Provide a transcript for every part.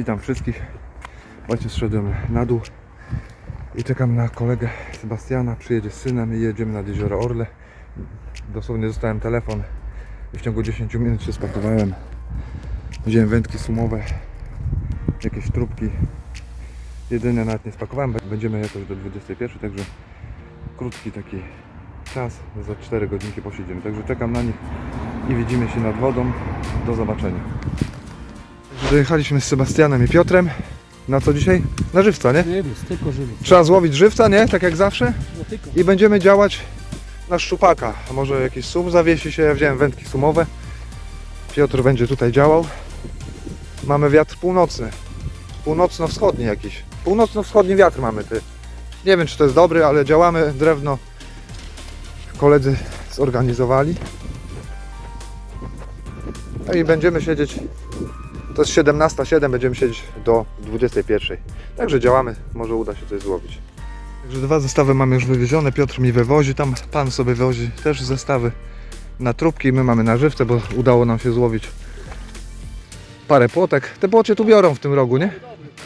Witam wszystkich. Właśnie zszedłem na dół i czekam na kolegę Sebastiana. Przyjedzie z synem i jedziemy nad jezioro Orle. Dosłownie dostałem telefon i w ciągu 10 minut się spakowałem. Wziąłem wędki sumowe, jakieś trubki. Jedyne nawet nie spakowałem, będziemy jakoś do 21, także krótki taki czas, za 4 godzinki posiedzimy. Także czekam na nich i widzimy się nad wodą. Do zobaczenia. Dojechaliśmy z Sebastianem i Piotrem. Na co dzisiaj? Na żywca, nie? Żywiec, tylko żywiec. Trzeba złowić żywca, nie? Tak jak zawsze. No tylko. I będziemy działać na szczupaka. A może jakiś sum zawiesi się. Ja wziąłem wędki sumowe. Piotr będzie tutaj działał. Mamy wiatr północny. Północno-wschodni jakiś. Północno-wschodni wiatr mamy, ty. Nie wiem, czy to jest dobry, ale działamy. Drewno koledzy zorganizowali. No i będziemy siedzieć to jest 17.07, będziemy siedzieć do 21.00. Także działamy, może uda się coś złowić. Także dwa zestawy mamy już wywiezione, Piotr mi wywozi, tam pan sobie wozi też zestawy na trubki, my mamy na żywce, bo udało nam się złowić parę płotek. Te płocie tu biorą w tym rogu, nie?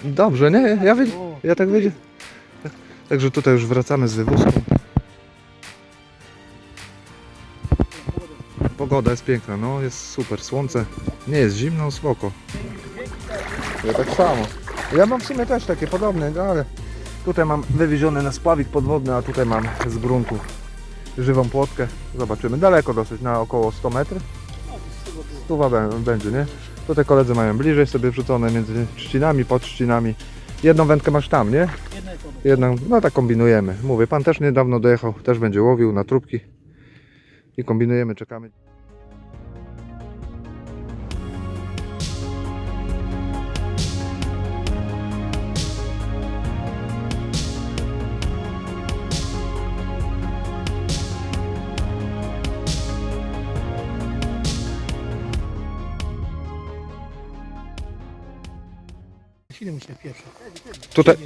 Dobrze, nie? Ja, wi- ja tak wiedziałem. Także tutaj już wracamy z wywózką. Pogoda jest piękna, no jest super, słońce. Nie jest zimno, spoko. Ja tak samo. Ja mam w sumie też takie podobne, no ale tutaj mam wywiezione na spławik podwodny, a tutaj mam z gruntu żywą płotkę. Zobaczymy. Daleko dosyć, na około 100 metrów. Stuwa bę- będzie, nie? Tutaj koledzy mają bliżej sobie wrzucone między trzcinami, pod trzcinami. Jedną wędkę masz tam, nie? Jedną, no tak kombinujemy. Mówię, pan też niedawno dojechał, też będzie łowił na trubki. I kombinujemy, czekamy. Ile mu się? Tutaj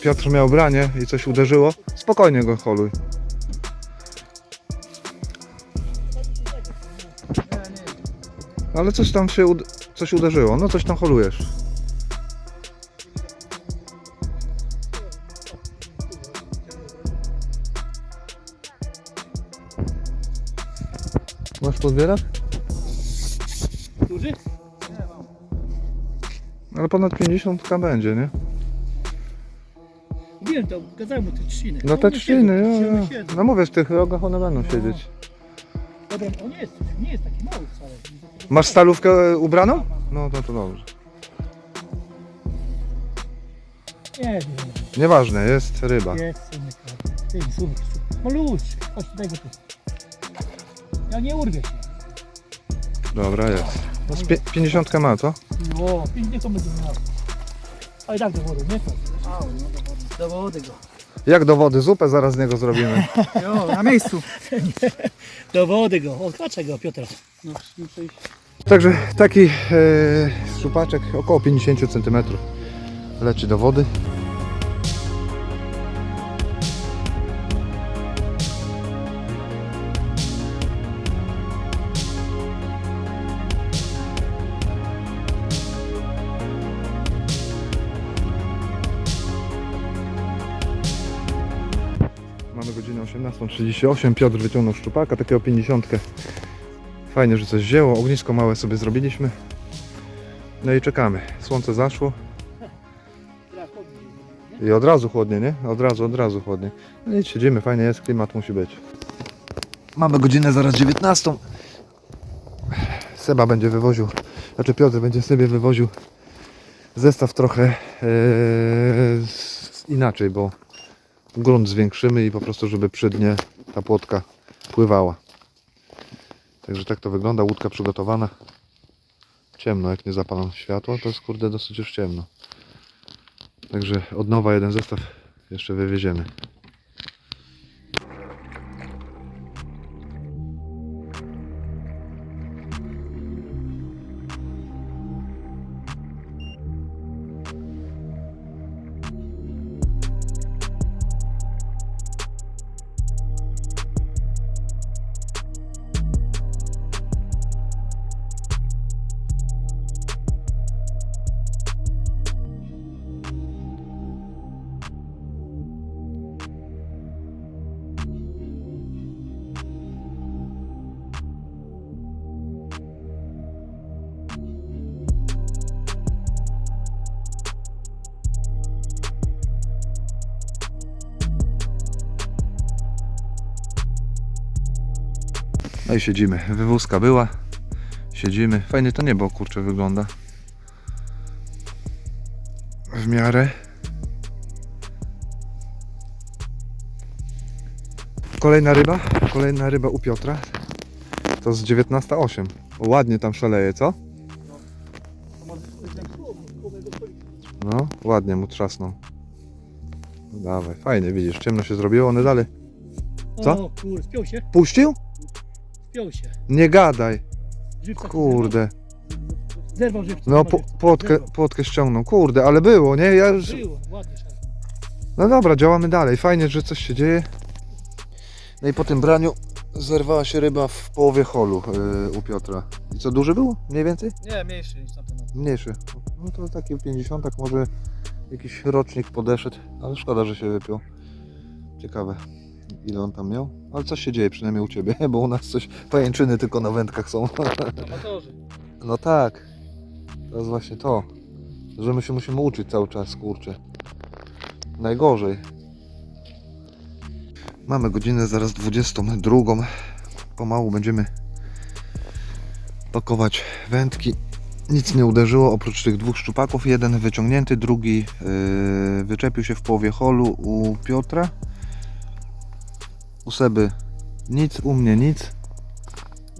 Piotr miał branie i coś uderzyło. Spokojnie go holuj. Ale coś tam się ud- coś uderzyło. No coś tam holujesz. Masz podbierak? Ale ponad 50 będzie, nie? Wiem, to kazałem mu te trzciny. No te One trzciny, siedzą, ja, ja. siedzą. No mówię, w tych rogach one będą siedzieć. Dobra, on nie jest, nie jest taki mały wcale. Masz stalówkę ubraną? No to, to dobrze. Nie, nie, Nieważne, jest ryba. Jest synek. Ty, synek. Chodź, daj go tu. Ja nie urwię się. Dobra, jest. No z pie- 50 ma, co? O, pięć nie to będzie miał. Ale tak do wody, nie to. Do wody go. Jak do wody, zupę zaraz z niego zrobimy. Jo, na miejscu. do wody go. O, dlaczego Piotra? No, muszę iść. Także taki e, szczupaczek około 50 cm leci do wody. 18.38, Piotr wyciągnął szczupaka, takiego 50. Fajnie, że coś wzięło. Ognisko małe sobie zrobiliśmy. No i czekamy. Słońce zaszło i od razu chłodnie, nie? Od razu, od razu chłodnie. No i siedzimy, fajnie jest, klimat musi być. Mamy godzinę zaraz 19. Seba będzie wywoził, znaczy Piotr będzie sobie wywoził zestaw trochę z- inaczej, bo grunt zwiększymy i po prostu, żeby przy dnie ta płotka pływała. Także tak to wygląda, łódka przygotowana. Ciemno, jak nie zapalam światła, to jest kurde dosyć już ciemno. Także od nowa jeden zestaw jeszcze wywieziemy. No i siedzimy. Wywózka była. Siedzimy. Fajnie to niebo, kurczę, wygląda. W miarę. Kolejna ryba. Kolejna ryba u Piotra. To z 19.8. Ładnie tam szaleje, co? No, ładnie mu trzasnął. No dawaj, fajnie, widzisz, ciemno się zrobiło, one dalej. Co? O kur, spiął się, Puścił? Się. Nie gadaj, Żywca kurde. Zerwał, żywca. No, po, płotkę, zerwał. płotkę ściągnął, kurde, ale było, nie? Ja już... Było, ładnie. No dobra, działamy dalej, fajnie, że coś się dzieje. No i po tym braniu zerwała się ryba w połowie holu yy, u Piotra. I co, duży był? Mniej więcej? Nie, mniejszy niż tamten. Mniejszy. No to taki 50, może jakiś rocznik podeszedł, ale szkoda, że się wypiął. Ciekawe, ile on tam miał. Ale coś się dzieje, przynajmniej u Ciebie, bo u nas coś, pajęczyny tylko na wędkach są. Amatorzy. No tak, to jest właśnie to, że my się musimy uczyć cały czas, kurczę. Najgorzej. Mamy godzinę zaraz 22. Pomału będziemy pakować wędki. Nic nie uderzyło oprócz tych dwóch szczupaków. Jeden wyciągnięty, drugi yy, wyczepił się w połowie holu u Piotra. U Seby nic, u mnie nic.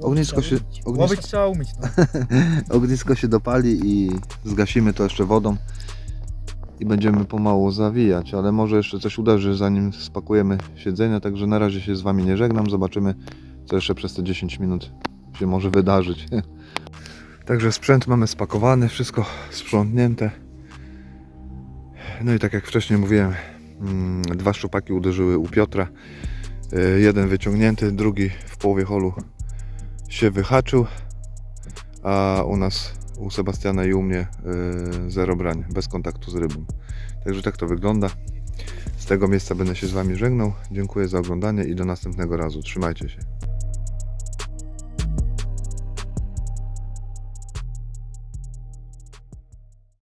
Ognisko się, ognisko, Łowić trzeba umieć. No. ognisko się dopali i zgasimy to jeszcze wodą i będziemy pomału zawijać, ale może jeszcze coś uderzy zanim spakujemy siedzenia, także na razie się z Wami nie żegnam, zobaczymy co jeszcze przez te 10 minut się może wydarzyć. Także sprzęt mamy spakowany, wszystko sprzątnięte. No i tak jak wcześniej mówiłem, mm, dwa szczupaki uderzyły u Piotra. Y, Jeden wyciągnięty, drugi w połowie holu się wyhaczył, a u nas, u Sebastiana i u mnie y, zero brań, bez kontaktu z rybą. Także tak to wygląda. Z tego miejsca będę się z Wami żegnał. Dziękuję za oglądanie i do następnego razu. Trzymajcie się.